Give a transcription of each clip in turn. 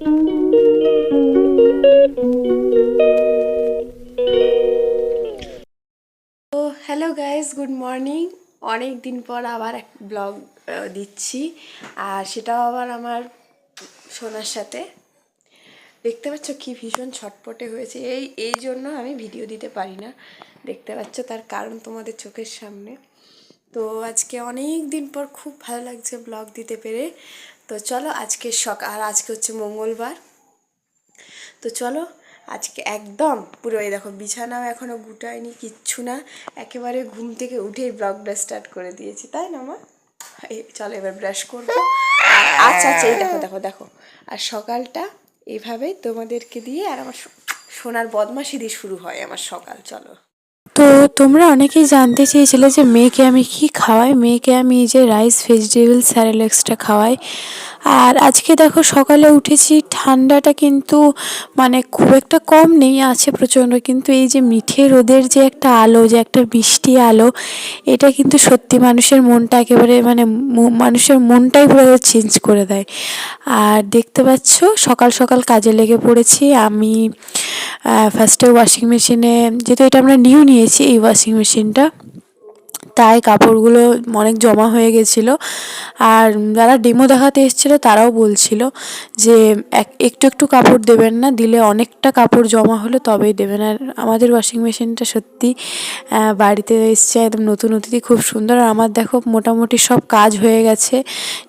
Hello guys good morning অনেক দিন পর আবার এক ব্লগ দিচ্ছি। আর সেটাও আবার আমার সোনার সাথে। দেখতে পাচ্ছ কি ভীষণ ছটপটে হয়েছে। এই এই জন্য আমি ভিডিও দিতে পারি না। দেখতে পাচ্ছ তার কারণ তোমাদের চোখের সামনে। তো আজকে অনেক দিন পর খুব ভালো লাগছে ব্লগ দিতে পেরে। তো চলো আজকে সকাল আর আজকে হচ্ছে মঙ্গলবার। তো চলো আজকে একদম পুরো এই দেখো বিছানাও এখনও গুটায়নি, কিচ্ছু না, একেবারে ঘুম থেকে উঠেই ব্লগটা স্টার্ট করে দিয়েছি, তাই না মা? এই চলো এবার ব্রাশ করব। আচ্ছা আচ্ছা এই দেখো দেখো দেখো। আর সকালটা এইভাবেই তোমাদেরকে দিয়ে আর আমার সোনার বদমাশি দিয়ে শুরু হয় আমার সকাল, চলো। তো তোমরা অনেকেই জানতে চেয়েছিলে যে মেয়েকে আমি কি খাওয়াই? মেয়েকে আমি এই যে রাইস ভেজিটেবল স্যারেলেক্সটা খাওয়াই। আর আজকে দেখো সকালে উঠেছি, ঠান্ডাটা কিন্তু মানে খুব একটা কম নেই, আছে প্রচণ্ড। কিন্তু এই যে মিঠে রোদের যে একটা আলো, যে একটা মিষ্টি আলো, এটা কিন্তু সত্যি মানুষের মনটা একেবারে মানে মানুষের মনটাই পুরো চেঞ্জ করে দেয়। আর দেখতে পাচ্ছ, সকাল সকাল কাজে লেগে পড়েছি। আমি ফার্স্টে ওয়াশিং মেশিনে যেহেতু এটা আমরা নিউ নিয়েছি এই ওয়াশিং মেশিনটা তাই কাপড়গুলো অনেক জমা হয়ে গেছিল। আর যারা ডেমো দেখাতে এসেছিল তারাও বলছিল যে এক একটু একটু কাপড় দেবেন না দিলে অনেকটা কাপড় জমা হলে তবেই দেবেন। আর আমাদের ওয়াশিং মেশিনটা সত্যি বাড়িতে এসছে একদম নতুন অতিথি খুব সুন্দর। আর আমার দেখো মোটামুটি সব কাজ হয়ে গেছে।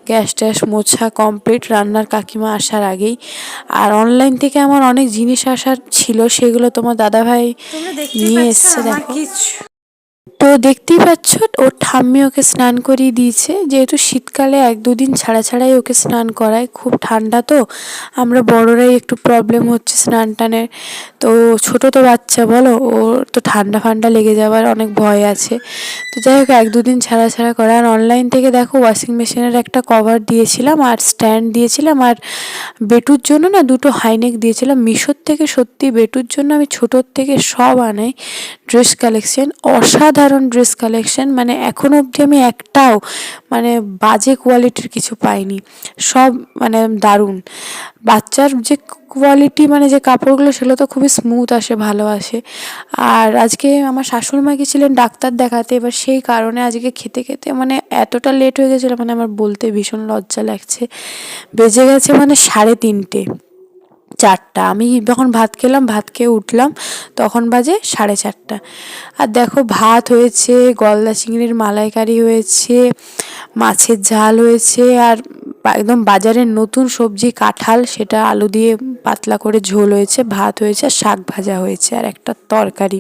গ্যাস ট্যাস মোছা কমপ্লিট রান্নার কাকিমা আসার আগেই। আর অনলাইন থেকে আমার অনেক জিনিস আসার ছিল সেগুলো তোমার দাদাভাই নিয়ে এসছে দেখো। কিছু তো দেখতেই পাচ্ছ ওর ঠাম্মি ওকে স্নান করিয়ে দিয়েছে। যেহেতু শীতকালে এক দুদিন ছাড়া ছাড়াই ওকে স্নান করায়, খুব ঠান্ডা তো। আমরা বড়রাই একটু প্রবলেম হচ্ছে স্নান টানের তো ছোট তো বাচ্চা, বলো? ওর তো ঠান্ডা ফান্ডা লেগে যাওয়ার অনেক ভয় আছে। তো যাই হোক, এক দুদিন ছাড়া ছাড়া করে। আর অনলাইন থেকে দেখো ওয়াশিং মেশিনের একটা কভার দিয়েছিলাম আর স্ট্যান্ড দিয়েছিলাম। আর বেটুর জন্য না দুটো হাইনেক দিয়েছিলাম। মিশোর থেকে সত্যি বেটুর জন্য আমি ছোটোর থেকে সব আনাই। ড্রেস কালেকশন অসাধারণ ড্রেস কালেকশন মানে এখনও অবধি আমি একটাও মানে বাজে কোয়ালিটির কিছু পাইনি। সব মানে দারুণ। বাচ্চার যে কোয়ালিটি মানে যে কাপড়গুলো, সেগুলো তো খুবই স্মুথ আসে, ভালো আসে। আর আজকে আমার শাশুড়ি মা গেছিলেন ডাক্তার দেখাতে, এবার সেই কারণে আজকে খেতে খেতে মানে এতটা লেট হয়ে গেছিল মানে আমার বলতে ভীষণ লজ্জা লাগছে। বেজে গেছে মানে সাড়ে তিনটে। চারটা। আমি যখন ভাত খেলাম, ভাত খেয়ে উঠলাম, তখন বাজে সাড়ে চারটা। আর দেখো ভাত হয়েছে, গলদা চিংড়ির মালাইকারি হয়েছে, মাছের ঝাল হয়েছে, আর একদম বাজারের নতুন সবজি কাঁঠাল, সেটা আলু দিয়ে পাতলা করে ঝোল হয়েছে, ভাত হয়েছে, আর শাক ভাজা হয়েছে, আর একটা তরকারি।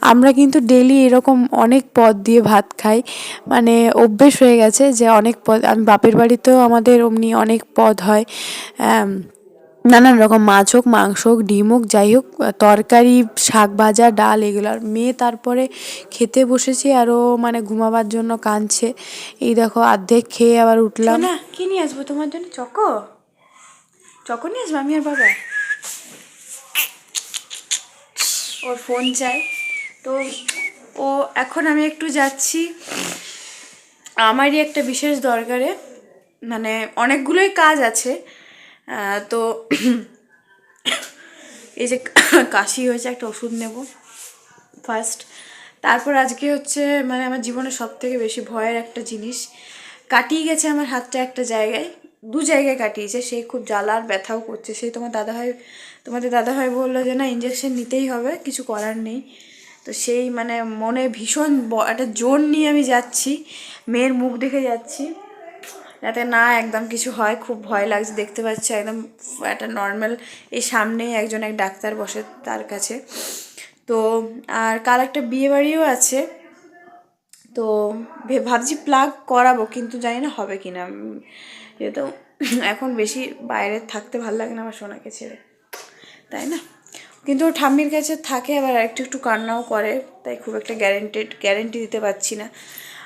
আমরা কিন্তু ডেলি এরকম অনেক পদ দিয়ে ভাত খাই। মানে অভ্যেস হয়ে গেছে যে অনেক পদ আমি বাপের বাড়িতেও আমাদের অমনি অনেক পদ হয়। নানান রকম মাছ হোক, মাংস হোক, ডিম হোক, যাই হোক তরকারি, শাক ভাজা, ডাল এগুলো। আর মেয়ে তারপরে খেতে বসেছি, আরও মানে ঘুমাবার জন্য কাঁদছে। এই দেখো, অর্ধেক খেয়ে আবার উঠলাম। না কি নিয়ে আসব তোমার জন্য? চকো? চকো নিয়ে আসব আমি আর বাবা? ওর ফোন চাই। তো ও, এখন আমি একটু যাচ্ছি। আমারই একটা বিশেষ দরকারে। মানে অনেকগুলোই কাজ আছে। তো এই যে কাশি হয়েছে, একটা ওষুধ নেব ফার্স্ট তারপর আজকে হচ্ছে মানে আমার জীবনে সব থেকে বেশি ভয়ের একটা জিনিস, কাটিয়ে গেছে আমার হাতটা একটা জায়গায়, দু জায়গায় কাটিয়েছে সেই খুব জ্বালার ব্যথাও করছে। সেই তোমার দাদাভাই, তোমাদের দাদাভাই বলল যে, না ইঞ্জেকশন নিতেই হবে, কিছু করার নেই। তো সেই মানে মনে ভীষণ একটা জোর নিয়ে আমি যাচ্ছি, মেয়ের মুখ দেখে যাচ্ছি। যাতে না একদম কিছু হয়, খুব ভয় লাগছে, দেখতে পাচ্ছি একদম একটা নর্মাল এই সামনেই একজন এক ডাক্তার বসে তার কাছে। তো, আর কাল একটা বিয়ে বাড়িও আছে। তো ভাবছি প্লাগ করাবো, কিন্তু জানি না হবে কি না যেহেতু এখন বেশি বাইরে থাকতে ভালো লাগে না আমার সোনাকে ছেড়ে। তাই না? কিন্তু ও ঠাম্মির কাছে থাকে, আবার একটু একটু কান্নাও করে, তাই খুব একটা গ্যারেন্টেড গ্যারেন্টি দিতে পারছি না।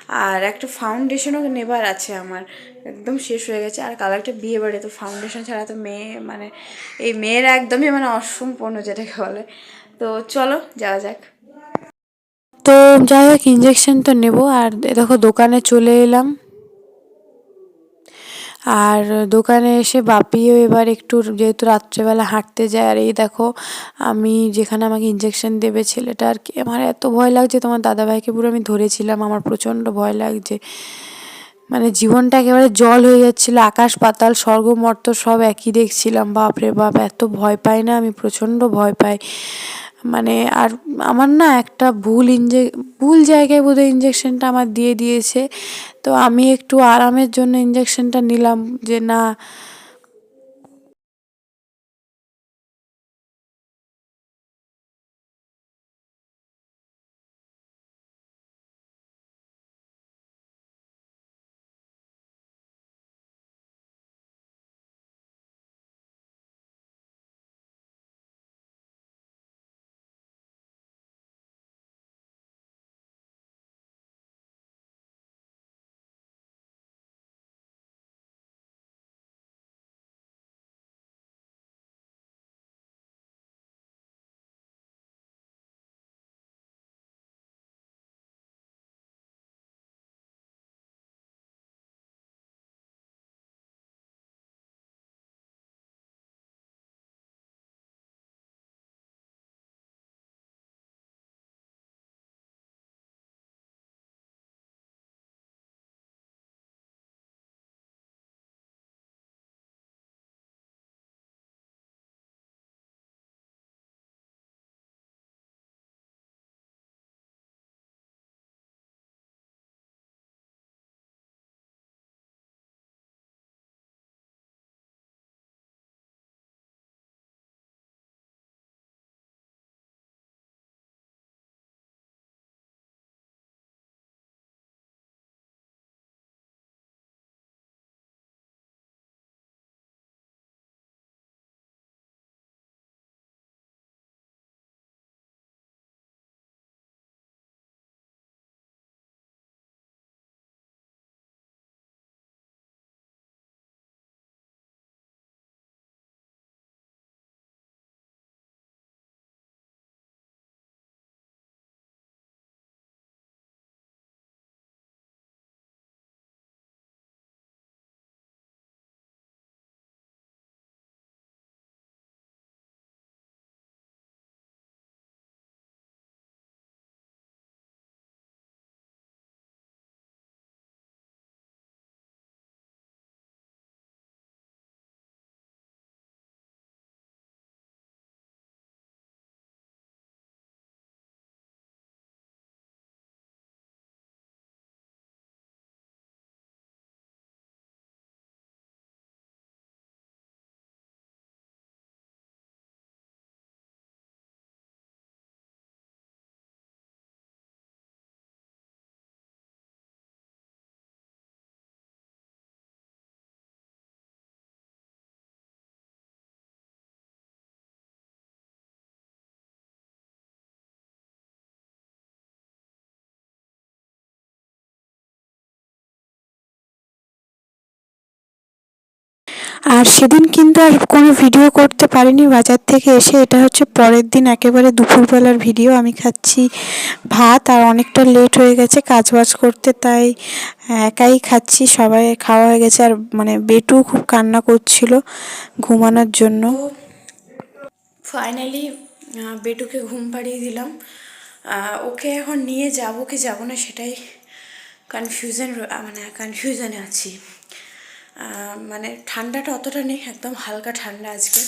আর একটা ফাউন্ডেশনও নেবার আছে আমার। একদম শেষ হয়ে গেছে। আর কাল একটা বিয়ে বাড়ি, তো ফাউন্ডেশন ছাড়া তো মেয়ে মানে এই মেয়েরা একদমই মানে অসম্পূর্ণ যেটাকে বলে। তো চলো, যাওয়া যাক। তো যাই হোক ইঞ্জেকশন তো নেব। আর দেখো, দোকানে চলে এলাম। আর দোকানে এসে বাপিও এবার একটু যেহেতু রাত্রেবেলা হাঁটতে যায়, আর এই দেখো আমি যেখানে আমাকে ইঞ্জেকশন দেবে ছেলেটা, আর কি আমার এত ভয় লাগছে, তোমার দাদাভাইকে পুরো আমি ধরেছিলাম, আমার প্রচণ্ড ভয় লাগছে। মানে জীবনটা একেবারে জল হয়ে যাচ্ছিল, আকাশ পাতাল, স্বর্গ মর্ত সব একই দেখছিলাম, বাপরে বাপ, এত ভয় পাই না আমি, প্রচণ্ড ভয় পাই। মানে আর আমার না একটা ভুল ইঞ্জে ভুল জায়গায় বোধহয় ইঞ্জেকশনটা আমার দিয়ে দিয়েছে। তো আমি একটু আরামের জন্য ইঞ্জেকশনটা নিলাম যে না আর সেদিন কিন্তু আর কোনো ভিডিও করতে পারিনি বাজার থেকে এসে। এটা হচ্ছে পরের দিন একেবারে দুপুরবেলার ভিডিও আমি খাচ্ছি ভাত আর অনেকটা লেট হয়ে গেছে কাজ বাজ করতে, তাই একাই খাচ্ছি। সবাই খাওয়া হয়ে গেছে আর মানে বেটু খুব কান্না করছিল ঘুমানোর জন্য। ফাইনালি বেটুকে ঘুম পাড়িয়ে দিলাম। ওকে এখন নিয়ে যাব কি যাব না সেটাই কনফিউশন মানে কনফিউশনে আছি। মানে ঠান্ডাটা অতটা নেই, একদম হালকা ঠান্ডা আজকে।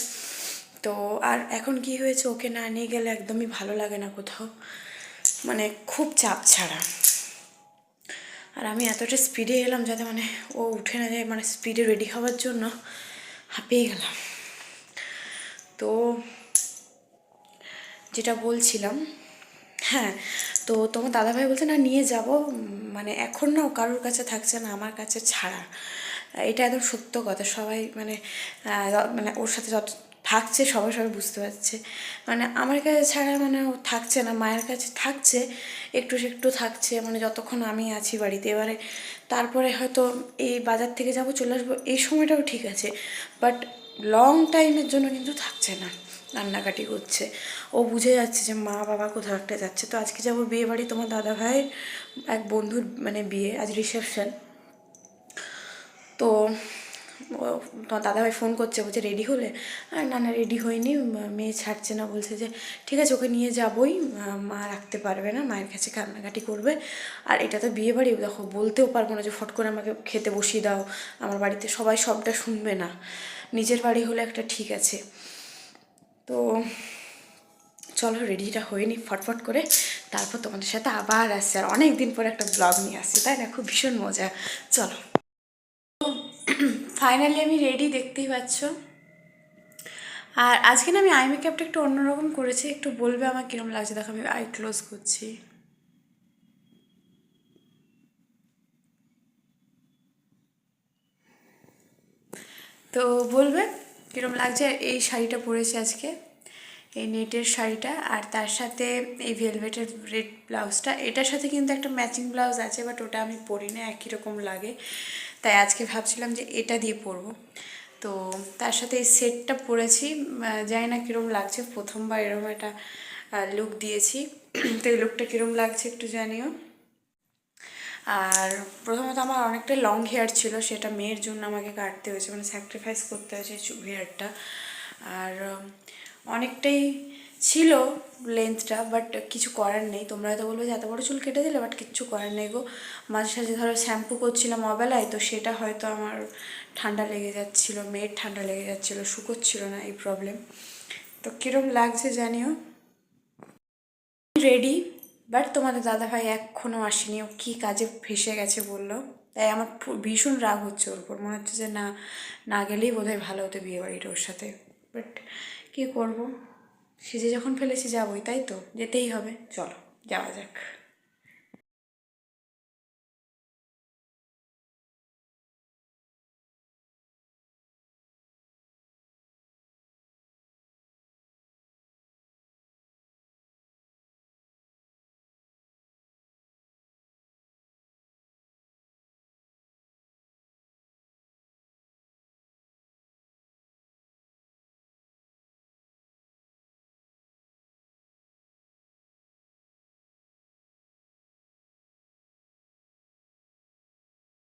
তো আর এখন কি হয়েছে ওকে না নিয়ে গেলে একদমই ভালো লাগে না কোথাও। মানে খুব চাপ ছাড়া। আর আমি এতটা স্পিডে এলাম যাতে মানে ও উঠে না যায় মানে স্পিডে রেডি হওয়ার জন্য হাঁপিয়ে গেলাম। তো যেটা বলছিলাম হ্যাঁ তো তোমার দাদাভাই বলছে না, নিয়ে যাব। মানে এখন না কারোর কাছে থাকছে না, আমার কাছে ছাড়া। এটা একদম সত্য কথা। সবাই মানে মানে ওর সাথে যত থাকছে, সবাই সবাই বুঝতে পারছে। মানে আমার কাছে ছাড়া মানে ও থাকছে না, মায়ের কাছে থাকছে, একটু একটু থাকছে মানে যতক্ষণ আমি আছি বাড়িতে। এবারে তারপরে হয়তো এই বাজার থেকে যাব, চলে আসব, এই সময়টাও ঠিক আছে। বাট লং টাইমের জন্য কিন্তু থাকছে না, কান্নাকাটি করছে। ও বুঝে যাচ্ছে যে মা বাবা কোথাও একটা যাচ্ছে। তো আজকে যাব বিয়ে বাড়ি, তোমার দাদা ভাইয়ের এক বন্ধুর মানে বিয়ে, আজ রিসেপশন তো তোমার দাদাভাই ফোন করছে, বলছে রেডি হলে? আর না না রেডি হয়নি, মেয়ে ছাড়ছে না, বলছে যে, ঠিক আছে, ওকে নিয়ে যাবই, মা রাখতে পারবে না, মায়ের কাছে কান্নাকাটি করবে। আর এটা তো বিয়ে বাড়ি দেখো, বলতেও পারব না যে, ফট করে আমাকে খেতে বসিয়ে দাও, আমার বাড়িতে সবাই সবটা শুনবে না, নিজের বাড়ি হলে একটা ঠিক আছে। তো, চলো রেডিটা হয়নি ফটফট করে, তারপর তোমাদের সাথে আবার আসছে, আর অনেক দিন পরে একটা ব্লগ নিয়ে আসছে, তাই না? খুব ভীষণ মজা, চলো। ফাইনালি আমি রেডি দেখতেই পাচ্ছ। আর আজকে না, আমি আই মেকআপটা একটু অন্যরকম করেছি। একটু বলবে আমার কিরম লাগছে? দেখো, আমি আই ক্লোজ করছি। তো বলবে কিরম লাগছে? এই শাড়িটা পরেছি আজকে। এই নেটের শাড়িটা। আর তার সাথে এই ভেলভেটের রেড ব্লাউজটা এটার সাথে কিন্তু একটা ম্যাচিং ব্লাউজ আছে বাট ওটা আমি পরি না। একই রকম লাগে। তাই আজকে ভাবছিলাম যে এটা দিয়ে পরব। তো তার সাথে এই সেটটা পরেছি। জানি না কীরকম লাগছে। প্রথমবার এরকম একটা লুক দিয়েছি। তো এই লুকটা কীরকম লাগছে একটু জানিও। আর প্রথমত আমার অনেকটা লং হেয়ার ছিল, সেটা মেয়ের জন্য আমাকে কাটতে হয়েছে মানে স্যাক্রিফাইস করতে হয়েছে হেয়ারটা আর অনেকটাই ছিল লেন্থটা বাট কিছু করার নেই। তোমরা হয়তো বলবে যে, এত বড় চুল কেটে দিলে? বাট কিচ্ছু করার নেই গো। মাঝে সাঝে ধরো শ্যাম্পু করছিলাম অবেলায়, তো সেটা হয়তো আমার ঠান্ডা লেগে যাচ্ছিল, মেয়ের ঠান্ডা লেগে যাচ্ছিল, শুকোচ্ছিল না এই প্রবলেম তো কীরকম লাগছে জানিও? রেডি বাট তোমাদের দাদাভাই এখনও আসেনি। ও কী কাজে ফেসে গেছে বলল। তাই আমার ভীষণ রাগ হচ্ছে ওর উপর। মনে হচ্ছে যে না না গেলেই বোধহয় ভালো হতো বিয়ে বাড়িটা ওর সাথে। বাট কী করব? সেজে যখন ফেলেছি যাবোই তাই তো? যেতেই হবে। চলো যাওয়া যাক।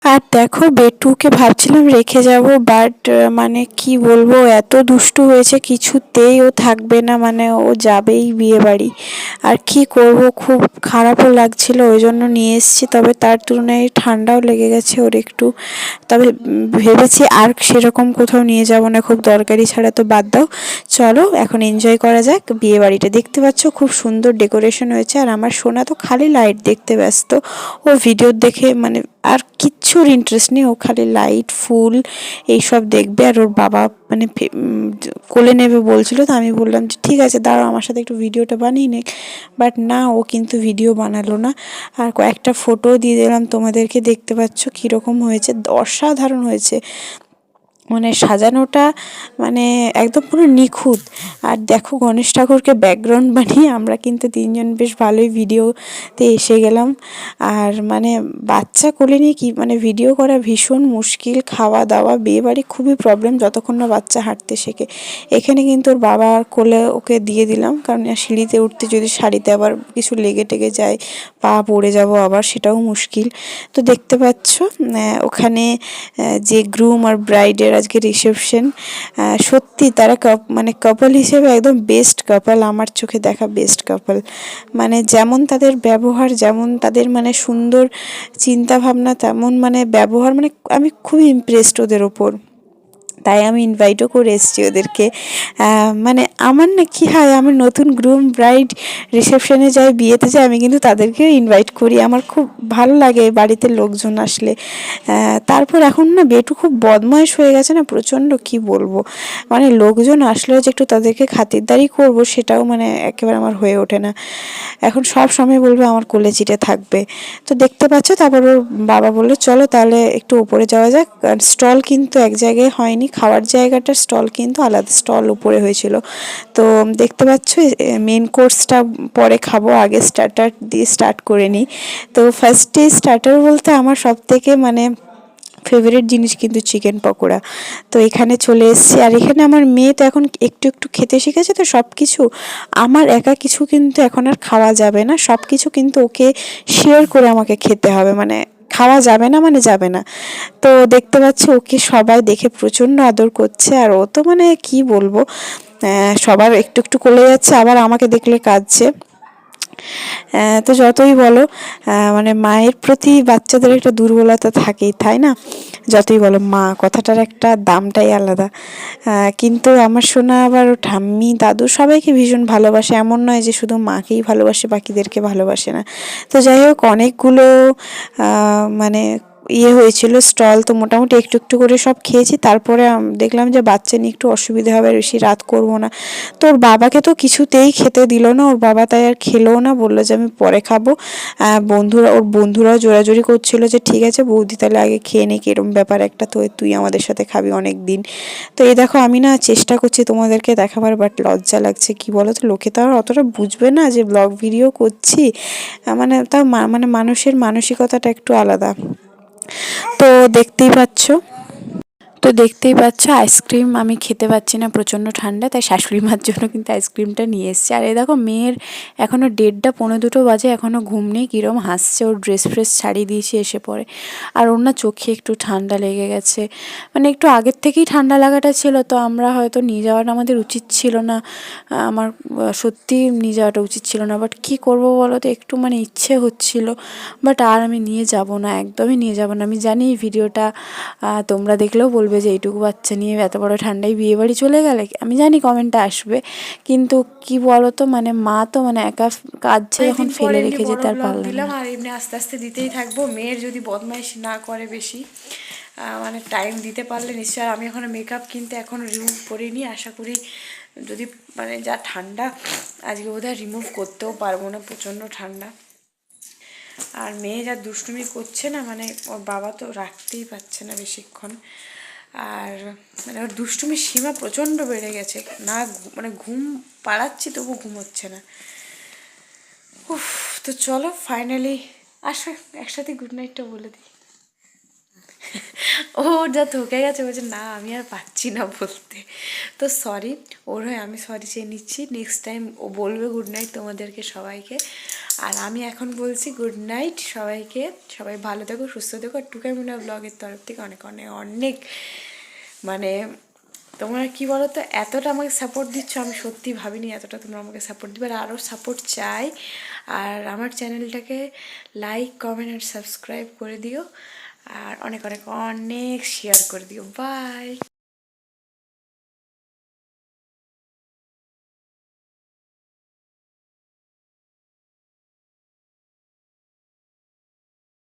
আর দেখো, বেটুকে ভাবছিলাম রেখে যাব বাট মানে কি বলব এত দুষ্টু হয়েছে, কিছুতেই ও থাকবে না মানে ও যাবেই বিয়ে বাড়ি আর কি করব, খুব খারাপও লাগছিল, ওই জন্য নিয়ে এসেছি, তবে তার তুলনায় ঠান্ডাও লেগে গেছে ওর একটু। তবে ভেবেছি আর সেরকম কোথাও নিয়ে যাব না, খুব দরকারি ছাড়া তো বাদ দাও। চলো, এখন এনজয় করা যাক বিয়ে বাড়িটা দেখতে পাচ্ছ, খুব সুন্দর ডেকোরেশন হয়েছে, আর আমার সোনা তো খালি লাইট দেখতে ব্যস্ত। ও ভিডিও দেখে মানে আর কিচ্ছুর ইন্টারেস্ট নেই, ও খালি লাইট ফুল এইসব দেখবে। আর ওর বাবা মানে কোলে নেবে বলছিল, তো আমি বললাম যে, ঠিক আছে, দাঁড়াও, আমার সাথে একটু ভিডিওটা বানিয়ে নে। বাট না, ও কিন্তু ভিডিও বানালো না। আর কয়েকটা ফটো দিয়ে দিলাম, তোমাদেরকে দেখতে পাচ্ছ কীরকম হয়েছে। অসাধারণ হয়েছে। মানে সাজানোটা মানে একদম পুরো নিখুঁত। আর দেখো গণেশ ঠাকুরকে ব্যাকগ্রাউন্ড বানিয়ে আমরা কিন্তু তিনজন বেশ ভালোই ভিডিওতে এসে গেলাম। আর মানে বাচ্চা কোলে নিয়ে কি মানে ভিডিও করা ভীষণ মুশকিল। খাওয়া দাওয়া বিয়ে বাড়ি খুবই প্রবলেম যতক্ষণ না বাচ্চা হাঁটতে শেখে। এখানে কিন্তু ওর বাবার কোলে ওকে দিয়ে দিলাম। কারণ সিঁড়িতে উঠতে যদি শাড়িতে আবার কিছু লেগে টেগে যায় পা পড়ে যাব আবার সেটাও মুশকিল। তো দেখতে পাচ্ছ ওখানে যে গ্রুম আর ব্রাইডের আজকে রিসেপশন সত্যি তারা কাপ মানে কাপল হিসেবে একদম বেস্ট কাপল আমার চোখে দেখা বেস্ট কাপল মানে যেমন তাদের ব্যবহার, যেমন তাদের মানে সুন্দর চিন্তা ভাবনা তেমন মানে ব্যবহার মানে আমি খুবই ইমপ্রেসড ওদের ওপর। তাই আমি ইনভাইটও করে এসেছি ওদেরকে। মানে আমার না কি হয় আমার নতুন গ্রুম ব্রাইড রিসেপশনে যাই, বিয়েতে যাই, আমি কিন্তু তাদেরকেও ইনভাইট করি। আমার খুব ভালো লাগে বাড়িতে লোকজন আসলে। তারপর এখন না বেটু খুব বদমাইশ হয়ে গেছে না, প্রচণ্ড কি বলব। মানে লোকজন আসলেও যে একটু তাদেরকে খাতিরদারি করব সেটাও মানে একেবারে আমার হয়ে ওঠে না। এখন সব সময় বলবে আমার কোলে চিটে থাকবে। তো দেখতে পাচ্ছ, তারপর ওর বাবা বলল, চলো তাহলে একটু উপরে যাওয়া যাক। স্টল কিন্তু এক জায়গায় হয়নি খাওয়ার জায়গাটার স্টল কিন্তু আলাদা স্টল উপরে হয়েছিল। তো দেখতে পাচ্ছ মেন কোর্সটা পরে খাব, আগে স্টার্টার দিয়ে স্টার্ট করে নিই। তো ফার্স্টে স্টার্টার বলতে আমার সব থেকে মানে ফেভারিট জিনিস কিন্তু চিকেন পকোড়া। তো এখানে চলে এসেছি। আর এখানে আমার মেয়ে তো এখন একটু একটু খেতে শিখেছে তো সব কিছু আমার একা কিছু কিন্তু এখন আর খাওয়া যাবে না। সব কিছু কিন্তু ওকে শেয়ার করে আমাকে খেতে হবে। মানে খাওয়া যাবে না মানে যাবে না। তো দেখতে পাচ্ছি ওকে সবাই দেখে প্রচণ্ড আদর করছে আর ও তো মানে কি বলব সবার একটু একটু কোলে যাচ্ছে, আবার আমাকে দেখলে কাঁদছে। তো যতই বলো মানে মায়ের প্রতি বাচ্চাদের একটা দুর্বলতা থাকেই, তাই না? যতই বলো, মা, কথাটার একটা দামটাই আলাদা। কিন্তু আমার শোনা আবার ঠাম্মি, দাদু সবাইকে ভীষণ ভালোবাসে। এমন নয় যে শুধু মাকেই ভালোবাসে, বাকিদেরকে ভালোবাসে না। তো যাই হোক, অনেকগুলো মানে ইয়ে হয়েছিল স্টল তো মোটামুটি একটু একটু করে সব খেয়েছি। তারপরে দেখলাম যে বাচ্চা নিয়ে একটু অসুবিধা হবে, বেশি রাত করব না। তো ওর বাবাকে তো কিছুতেই খেতে দিল না, ওর বাবা তাই আর খেলোও না, বলল যে আমি পরে খাব। বন্ধুরা, ওর বন্ধুরাও জোরাজোরি করছিল যে ঠিক আছে বৌদি তাহলে আগে খেয়ে নে কিরম ব্যাপার একটা তো তুই আমাদের সাথে খাবি অনেক দিন তো এই দেখো আমি না চেষ্টা করছি তোমাদেরকে দেখাবার বাট লজ্জা লাগছে, কি বলো তো? লোকে তো আর অতটা বুঝবে না যে ব্লগ ভিডিও করছি। মানে মা- মানে মানুষের মানসিকতাটা একটু আলাদা। তো দেখতেই পাচ্ছ। তো দেখতেই পাচ্ছ আইসক্রিম আমি খেতে পাচ্ছি না প্রচণ্ড ঠান্ডা, তাই শাশুড়ি মার জন্য কিন্তু আইসক্রিমটা নিয়ে এসেছি। আর এই দেখো, মেয়ের এখনও দেড়টা পনেরো দুটো বাজে এখনও ঘুম নেই, কীরম হাসছে, ওর ড্রেস ফ্রেস ছাড়িয়ে দিয়েছি এসে পরে। আর ওর না চোখে একটু ঠান্ডা লেগে গেছে। মানে একটু আগের থেকেই ঠান্ডা লাগাটা ছিল, তো আমরা হয়তো নিয়ে যাওয়াটা আমাদের উচিত ছিল না। আমার সত্যি নিয়ে যাওয়াটা উচিত ছিল না বাট কী করব বলো তো, একটু মানে ইচ্ছে হচ্ছিল। বাট আর আমি নিয়ে যাব না, একদমই নিয়ে যাব না। আমি জানি ভিডিওটা তোমরা দেখলেও বলবে যে এইটুকু বাচ্চা নিয়ে এত বড় ঠান্ডায় বিয়ে বাড়ি চলে গেলে আমি জানি কমেন্টটা আসবে কিন্তু কি বলো তো মানে মা তো মানে একা যখন অনেকদিন ফেলে রেখে যেতে আর পারলাম দিলাম আর এমনি আস্তে আস্তে দিতেই থাকব। মেয়ের যদি বদমাইশি না করে বেশি মানে টাইম দিতে পারলে নিশ্চয় আমি এখন মেকআপ কিনতে এখনও রিমুভ করিনি। আশা করি যদি মানে যা ঠান্ডা আজকে বোধহয় রিমুভ করতেও পারব না প্রচণ্ড ঠান্ডা। আর মেয়ে যা দুষ্টুমি করছে না মানে ওর বাবা তো রাখতেই পারছে না বেশিক্ষণ। আর মানে ওর দুষ্টুমির সীমা প্রচণ্ড বেড়ে গেছে। না মানে ঘুম পাড়াচ্ছি তবু ঘুম হচ্ছে না। উফ, তো চলো ফাইনালি আসো, একসাথে গুড নাইটটা বলে দিই। ও যা থকে গেছে, বলছে, না, আমি আর পাচ্ছি না বলতে। তো সরি ওর হয়ে আমি সরি চেয়ে নিচ্ছি। নেক্সট টাইম ও বলবে গুড নাইট তোমাদেরকে সবাইকে। আর আমি এখন বলছি গুড নাইট সবাইকে। সবাই ভালো থেকো, সুস্থ থেকো। আর টুকাই মুনা ব্লগের তরফ থেকে অনেক অনেক অনেক মানে তোমরা কি বলো তো এতটা আমাকে সাপোর্ট দিচ্ছ, আমি সত্যি ভাবিনি এতটা তোমরা আমাকে সাপোর্ট দিবে। আর আরও সাপোর্ট চাই। আর আমার চ্যানেলটাকে লাইক কমেন্ট আর সাবস্ক্রাইব করে দিও। আর অনেক অনেক অনেক শেয়ার করে দিও। বাই